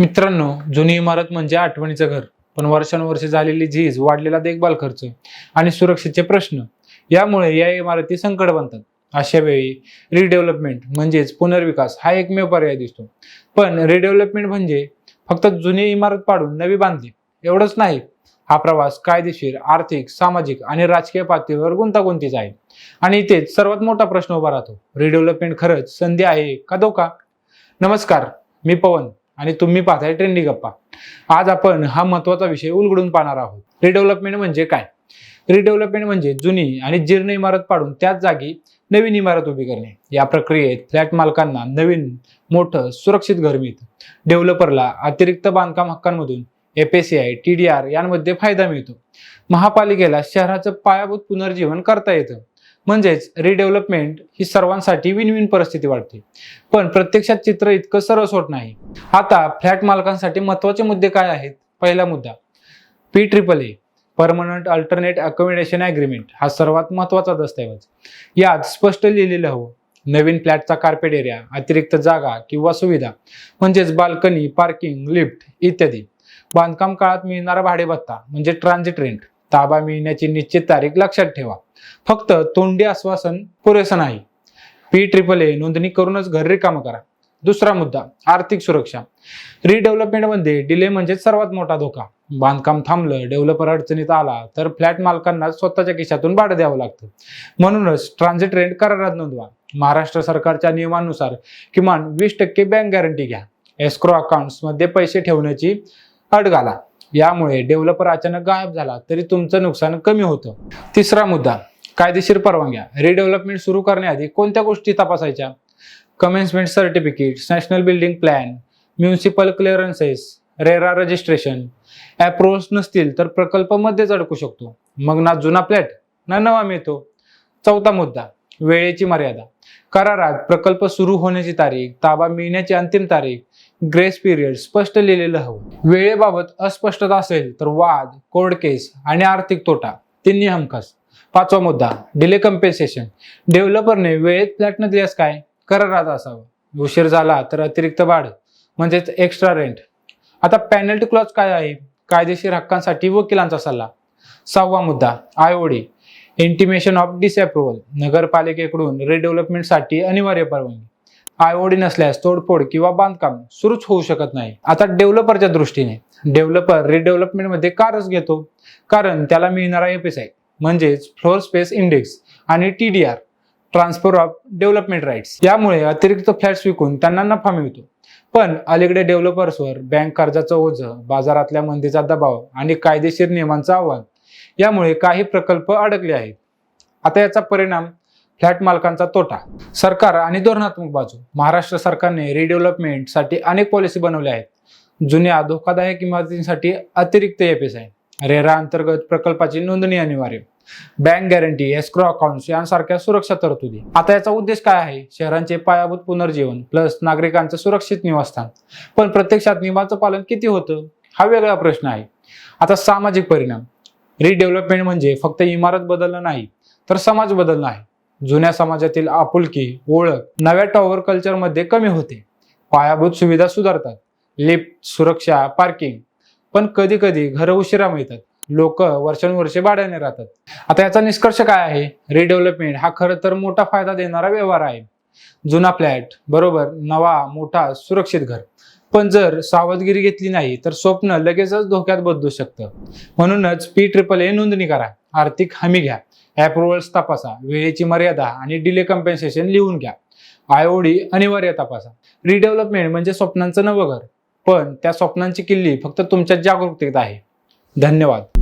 मित्रांनो जुनी इमारत म्हणजे आठवणीचं घर. पण वर्षानुवर्षे झालेली झीज वाढलेला देखभाल खर्च आणि सुरक्षेचे प्रश्न यामुळे या इमारती संकट बनतात. अशा वेळी रिडेव्हलपमेंट म्हणजेच पुनर्विकास हा एकमेव पर्याय दिसतो. पण रिडेव्हलपमेंट म्हणजे फक्त जुनी इमारत पाडून नवी बांधली. एवढंच नाही. हा प्रवास कायदेशीर आर्थिक सामाजिक आणि राजकीय पातळीवर गुंतागुंतीचा आहे. आणि इथेच सर्वात मोठा प्रश्न उभा राहतो. रिडेव्हलपमेंट खरंच संधी आहे का धोका? नमस्कार मी पवन. आणि तुम्ही पाहताय ट्रेंडी गप्पा. आज आपण हा महत्त्वाचा विषय उलगडून पाहणार आहोत. रिडेव्हलपमेंट म्हणजे काय? रिडेव्हलपमेंट म्हणजे जुनी आणि जीर्ण इमारत पाडून त्याच जागी नवीन इमारत उभी करणे. या प्रक्रियेत फ्लॅट मालकांना नवीन मोठं सुरक्षित घर मिळतं. डेव्हलपरला अतिरिक्त बांधकाम हक्कांमधून एफएसीआय टी डी आर यांमध्ये फायदा मिळतो. महापालिकेला शहराचं पायाभूत पुनर्जीवन करता येतं. म्हणजेच रिडेव्हलपमेंट ही सर्वांसाठी विन विन परिस्थिती वाटते. पण प्रत्यक्षात चित्र इतकं सरस होत नाही. आता फ्लॅट मालकांसाठी महत्त्वाचे मुद्दे काय आहेत? पहिला मुद्दा P triple A permanent alternate accommodation agreement हा सर्वात महत्त्वाचा दस्तऐवज. यात स्पष्ट लिहिलेलं हवं नवीन फ्लॅटचा कार्पेट एरिया अतिरिक्त जागा किंवा सुविधा म्हणजेच बाल्कनी पार्किंग लिफ्ट इत्यादी. बांधकाम काळात मिळणारा भाडे भत्ता म्हणजे ट्रान्झिट रेंट ताबा मिळण्याची निश्चित तारीख लक्षात ठेवा. फक्त तोंडी आश्वासन पुरेसं नाही. पी ट्रिपल ए नोंदणी करूनच घर रिकामं करा. दुसरा मुद्दा आर्थिक सुरक्षा. रिडेव्हलपमेंटमध्ये डिले म्हणजे सर्वात मोठा धोका. बांधकाम थांबलं डेव्हलपर अडचणीत आला तर फ्लॅट मालकांना स्वतःच्या खिशातून भाडं द्यावं लागतं. म्हणूनच ट्रान्झिट रेंट करारात नोंदवा. महाराष्ट्र सरकारच्या नियमानुसार किमान वीस टक्के बँक गॅरंटी घ्या. एस्क्रो अकाउंट्समध्ये पैसे ठेवण्याची अट घाला. यामुळे डेव्हलपर अचानक गायब झाला तरी तुमचं नुकसान कमी होतं. तिसरा मुद्दा कायदेशीर परवानग्या. रिडेव्हलपमेंट सुरू करण्याआधी कोणत्या गोष्टी तपासायच्या? Commencement certificate national building plan municipal clearances RERA registration approach नसतील तर प्रकल्प मध्येच अडकू शकतो. मग ना जुना फ्लॅट ना नवा मिळतो. चौथा मुद्दा वेळेची मर्यादा. करारात प्रकल्प सुरू होण्याची तारीख ताबा मिळण्याची अंतिम तारीख ग्रेस पिरियड स्पष्ट लिहिलेलं हवं. वेळेबाबत अस्पष्टता असेल तर वाद कोर्ट केस आणि आर्थिक तोटा तिन्ही हमखास. पाचवा मुद्दा डिले कम्पेन्सेशन डेव्हलपरने वेळेत फ्लॅट न दिल्यास काय? करारात असावं. उशीर झाला तर अतिरिक्त वाढ म्हणजेच एक्स्ट्रा रेंट आता पॅनल्टी क्लॉज काय आहे? कायदेशीर हक्कांसाठी वकिलांचा सल्ला. सहावा मुद्दा आयओडी इंटिमेशन ऑफ डिसअप्रुव्हल नगरपालिकेकडून रिडेव्हलपमेंटसाठी अनिवार्य परवानगी. आयओडी नसल्यास तोडफोड किंवा बांधकाम सुरूच होऊ शकत नाही. आता डेव्हलपरच्या दृष्टीने डेव्हलपर रिडेव्हलपमेंटमध्ये कारच घेतो? कारण त्याला मिळणारा एफ म्हणजेच फ्लोअर स्पेस इंडेक्स आणि T D R transfer of development rights यामुळे अतिरिक्त फ्लॅट्स विकून त्यांना नफा मिळतो. पण अलीकडे डेव्हलपर्सवर बँक कर्जाचं ओझं बाजारातल्या मंदीचा दबाव आणि कायदेशीर नियमांचं आव्हान यामुळे काही प्रकल्प अडकले आहेत. आता याचा परिणाम फ्लॅट मालकांचा तोटा. सरकार आणि धोरणात्मक बाजू. महाराष्ट्र सरकारने रिडेव्हलपमेंटसाठी अनेक पॉलिसी बनवल्या आहेत. जुन्या धोकादायक इमारतींसाठी अतिरिक्त एपीस आहे. रेरा अंतर्गत प्रकल्पाची नोंदणी अनिवार्य. बँक गॅरंटी एस्क्रो अकाउंट्स यांसारख्या सुरक्षा तरतुदी. आता याचा उद्देश काय आहे? शहरांचे पायाभूत पुनर्जीवन प्लस नागरिकांचं सुरक्षित निवासस्थान. पण प्रत्यक्षात नियमाचं पालन किती होतं? हा वेगळा प्रश्न आहे. आता सामाजिक परिणाम. रिडेव्हलपमेंट म्हणजे फक्त इमारत बदलणं नाही तर समाज बदलणं आहे. जुन्या समाजातील आपुलकी ओळख नव्या टॉवर कल्चरमध्ये कमी होते. पायाभूत सुविधा सुधारतात. लिफ्ट सुरक्षा पार्किंग पण कधी कधी घरं उशिरा मिळतात. लोक वर्षानुवर्षे भाड्याने राहतात. आता याचा निष्कर्ष काय आहे? रिडेव्हलपमेंट हा खरं तर मोठा फायदा देणारा व्यवहार आहे. जुना फ्लॅट बरोबर नवा मोठा सुरक्षित घर. पण जर सावधगिरी घेतली नाही तर स्वप्न लगेचच धोक्यात बदलू शकतं. म्हणूनच पी ट्रिपल ए नोंदणी करा आर्थिक हमी घ्या ॲप्रुव्हल्स तपासा वेळेची मर्यादा आणि डिले कम्पेन्सेशन लिहून घ्या. आयओडी अनिवार्य तपासा. रिडेव्हलपमेंट म्हणजे स्वप्नांचं नवं घर पण त्या स्वप्नांची किल्ली फक्त तुमच्या जागरूकतेत आहे. धन्यवाद.